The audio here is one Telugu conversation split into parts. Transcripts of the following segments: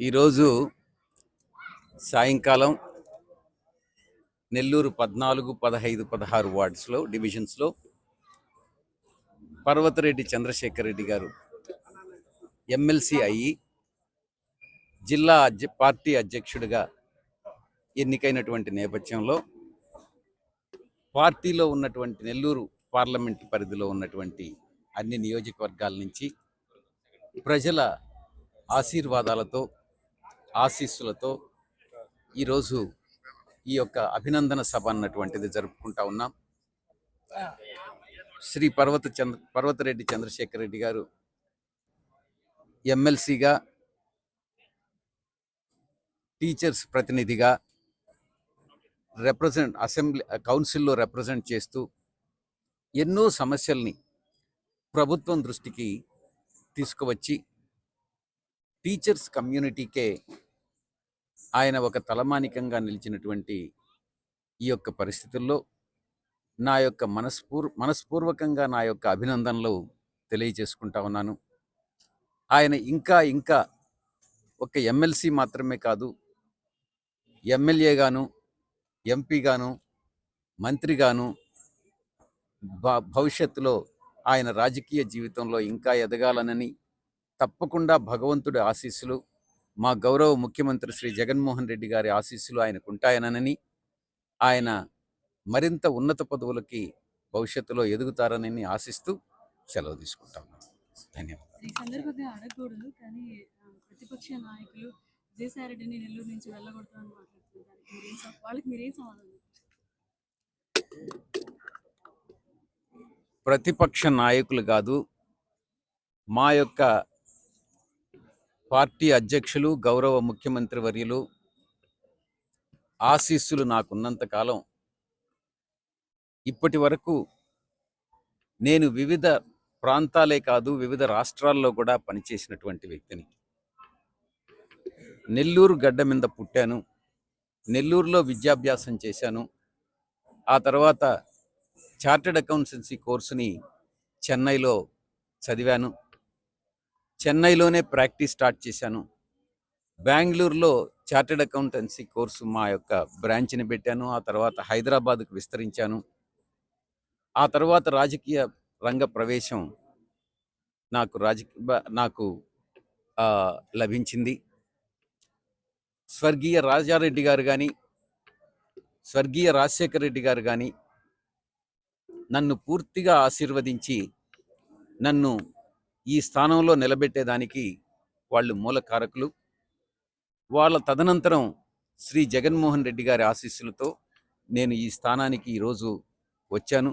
ఈరోజు సాయంకాలం నెల్లూరు పద్నాలుగు పదహైదు పదహారు వార్డ్స్లో డివిజన్స్లో పర్వతరెడ్డి చంద్రశేఖర్ రెడ్డి గారు ఎమ్మెల్సీ అయ్యి జిల్లా అధ్య పార్టీ అధ్యక్షుడిగా ఎన్నికైనటువంటి నేపథ్యంలో పార్టీలో ఉన్నటువంటి నెల్లూరు పార్లమెంట్ పరిధిలో ఉన్నటువంటి అన్ని నియోజకవర్గాల నుంచి ప్రజల ఆశీర్వాదాలతో ఆశీస్సులతో ఈరోజు ఈ యొక్క అభినందన సభ అన్నటువంటిది జరుపుకుంటా ఉన్నాం. శ్రీ పర్వత చంద్ర పర్వతరెడ్డి చంద్రశేఖర్ రెడ్డి గారు ఎమ్మెల్సీగా టీచర్స్ ప్రతినిధిగా రిప్రజెంట్ అసెంబ్లీ కౌన్సిల్లో రిప్రజెంట్ చేస్తూ ఎన్నో సమస్యల్ని ప్రభుత్వం దృష్టికి తీసుకువచ్చి టీచర్స్ కమ్యూనిటీకే ఆయన ఒక తలమానికంగా నిలిచినటువంటి ఈ యొక్క పరిస్థితుల్లో నా యొక్క మనస్పూర్ మనస్పూర్వకంగా నా యొక్క అభినందనలు తెలియజేసుకుంటా ఉన్నాను. ఆయన ఇంకా ఇంకా ఒక ఎమ్మెల్సీ మాత్రమే కాదు ఎమ్మెల్యేగాను ఎంపీగాను మంత్రిగాను భ- భవిష్యత్తులో ఆయన రాజకీయ జీవితంలో ఇంకా ఎదగాలనని తప్పకుండా భగవంతుడి ఆశీస్సులు మా గౌరవ ముఖ్యమంత్రి శ్రీ జగన్మోహన్ రెడ్డి గారి ఆశీస్సులు ఆయనకు ఉంటాయనని ఆయన మరింత ఉన్నత పదవులకి భవిష్యత్తులో ఎదుగుతారనని ఆశిస్తూ సెలవు తీసుకుంటాం ధన్యవాదాలు. ఈ సందర్భంగా అడగకూడదు కానీ ప్రతిపక్ష నాయకులు విజయసాయిరెడ్డిని నెల్లూరు నుంచి వెళ్ళగొడతామని మాట్లాడుతున్నారు. వాళ్ళకి మీరేం సమాధానం ప్రతిపక్ష నాయకులు కాదు మా యొక్క పార్టీ అధ్యక్షులు గౌరవ ముఖ్యమంత్రి వర్యులు ఆశీస్సులు నాకున్నంత కాలం ఇప్పటి వరకు నేను వివిధ ప్రాంతాలే కాదు వివిధ రాష్ట్రాల్లో కూడా పనిచేసినటువంటి వ్యక్తిని. నెల్లూరు గడ్డ మీద పుట్టాను. నెల్లూరులో విద్యాభ్యాసం చేశాను. ఆ తర్వాత చార్టెడ్ అకౌంటెన్సీ కోర్సుని చెన్నైలో చదివాను. చెన్నైలోనే ప్రాక్టీస్ స్టార్ట్ చేశాను. బెంగళూరులో చార్టెడ్ అకౌంటెన్సీ కోర్సు మా యొక్క బ్రాంచ్ని పెట్టాను. ఆ తర్వాత హైదరాబాద్కు విస్తరించాను. ఆ తర్వాత రాజకీయ రంగ ప్రవేశం నాకు రాజకీయ నాకు లభించింది. స్వర్గీయ రాజారెడ్డి గారు కానీ స్వర్గీయ రాజశేఖర రెడ్డి గారు కానీ నన్ను పూర్తిగా ఆశీర్వదించి నన్ను ఈ స్థానంలో నిలబెట్టేదానికి వాళ్ళు మూల కారకులు. వాళ్ళ తదనంతరం శ్రీ జగన్మోహన్ రెడ్డి గారి ఆశీస్సులతో నేను ఈ స్థానానికి ఈరోజు వచ్చాను.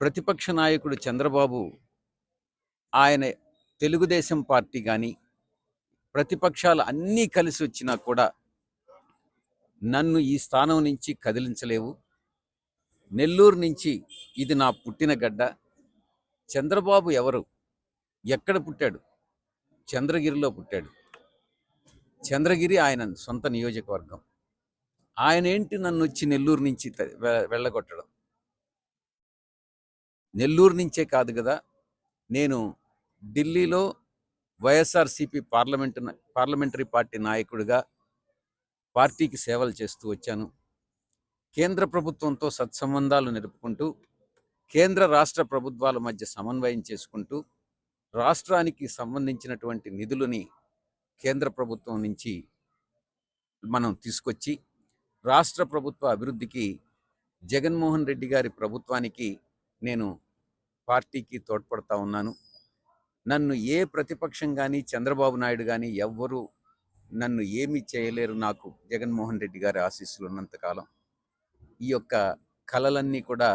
ప్రతిపక్ష నాయకుడు చంద్రబాబు ఆయన తెలుగుదేశం పార్టీ కానీ ప్రతిపక్షాలు అన్నీ కలిసి వచ్చినా కూడా నన్ను ఈ స్థానం నుంచి కదిలించలేవు. నెల్లూరు నుంచి ఇది నా పుట్టిన గడ్డ. చంద్రబాబు ఎవరు? ఎక్కడ పుట్టాడు? చంద్రగిరిలో పుట్టాడు. చంద్రగిరి ఆయన సొంత నియోజకవర్గం. ఆయన ఏంటి నన్ను వచ్చి నెల్లూరు నుంచి వెళ్ళగొట్టడం? నెల్లూరు నుంచే కాదు కదా. నేను ఢిల్లీలో వైఎస్ఆర్సిపి పార్లమెంట్ పార్లమెంటరీ పార్టీ నాయకుడిగా పార్టీకి సేవలు చేస్తూ వచ్చాను. కేంద్ర ప్రభుత్వంతో సత్సంబంధాలు నిలుపుకుంటూ కేంద్ర రాష్ట్ర ప్రభుత్వాల మధ్య సమన్వయం చేసుకుంటూ రాష్ట్రానికి సంబంధించినటువంటి నిధులని కేంద్ర ప్రభుత్వం నుంచి మనం తీసుకొచ్చి రాష్ట్ర ప్రభుత్వ అభివృద్ధికి జగన్మోహన్ రెడ్డి గారి ప్రభుత్వానికి నేను పార్టీకి తోడ్పడతా ఉన్నాను. నన్ను ఏ ప్రతిపక్షం కానీ చంద్రబాబు నాయుడు కానీ ఎవ్వరూ నన్ను ఏమీ చేయలేరు నాకు జగన్మోహన్ రెడ్డి గారి ఆశీస్సులు ఉన్నంతకాలం ఈ యొక్క కళలన్నీ కూడా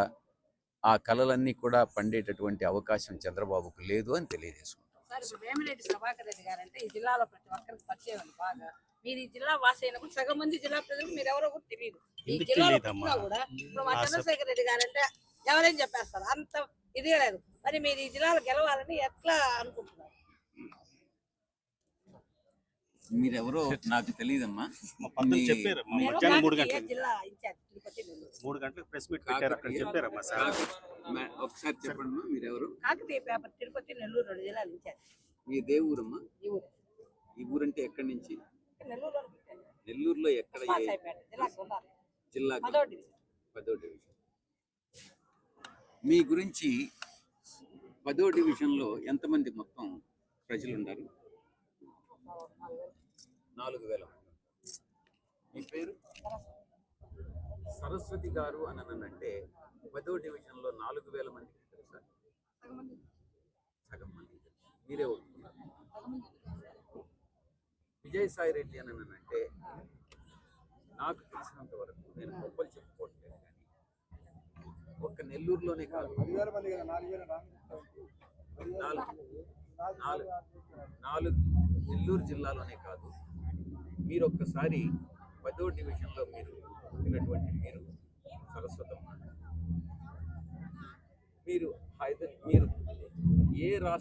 ఆ కళలన్నీ కూడా పండేటటువంటి అవకాశం చంద్రబాబుకు లేదు అని తెలియజేసుకుంటాం సార్ ఇప్పుడు వేమిరెడ్డి ప్రభాకర్ రెడ్డి గారు అంటే ఈ జిల్లాలో ప్రతి ఒక్కరికి పరిచయం ఉంది బాగా. మీరు ఈ జిల్లా వాసి అయినప్పుడు సగం మంది జిల్లా ప్రజలకు మీరు ఎవరో కూడా తెలియదు. ఈ జిల్లాలో కూడా ఇప్పుడు మా ఆ సబ్- చంద్రశేఖర్ రెడ్డి గారు అంటే ఎవరైనా చెప్పేస్తారు? అంత ఇది లేదు. మరి మీరు ఈ జిల్లాలో గెలవాలని ఎట్లా అనుకుంటున్నారు? మీరెవరో నాకు తెలియదమ్మా మా పక్కన మీ- చెప్పారు. మా నేను మధ్యాహ్నం మూడు కాకతీయ గంటలకు జిల్లా ఇన్ఛార్జ్ తిరుపతి నెల్లూరు. మూడు గంటలకు ప్రెస్ మీట్ పెట్టారు. అక్కడ చెప్పారమ్మా సార్. మే- ఒకసారి చెప్పండి అమ్మా, మీరెవరు? కాకతీయ పేపర్ తిరుపతి నెల్లూరు రెండు జిల్లాలు ఇచ్చారు మీ దేవురమ్మా ఈ ఊరు. ఈ ఊరంటే ఎక్కడి నుంచి? నెల్లూరులో పుట్టాను. నెల్లూరులో ఎక్కడ ఏ పాసాయిపేట జిల్లా పదో డివిజన్. పదో డివిజన్. మీ గురించి పదో డివిజన్లో ఎంతమంది మొత్తం ప్రజలు ఉన్నారు నాలుగు వేల మంది. మీ పేరు? సరస్వతి గారు అని అంటే పదో డివిజన్లో నాలుగు వేల మందికి తెలుసా సగం మంది. మీరే ఒప్పుకున్నారు. విజయసాయి రెడ్డి అని అంటే నాకు తెలిసినంత వరకు నేను గొప్పలు చెప్పుకోవట్లేదు కానీ ఒక్క నెల్లూరులోనే కాదు. నాలుగు నాలుగు నెల్లూరు జిల్లాలోనే కాదు. మీరు ఒక్కసారి పదో డివిజన్లో మీరు పుట్టినటువంటి మీరు సరస్వతమ్మ మీరు హైదర్ మీరు ఏ రాష్ట్ర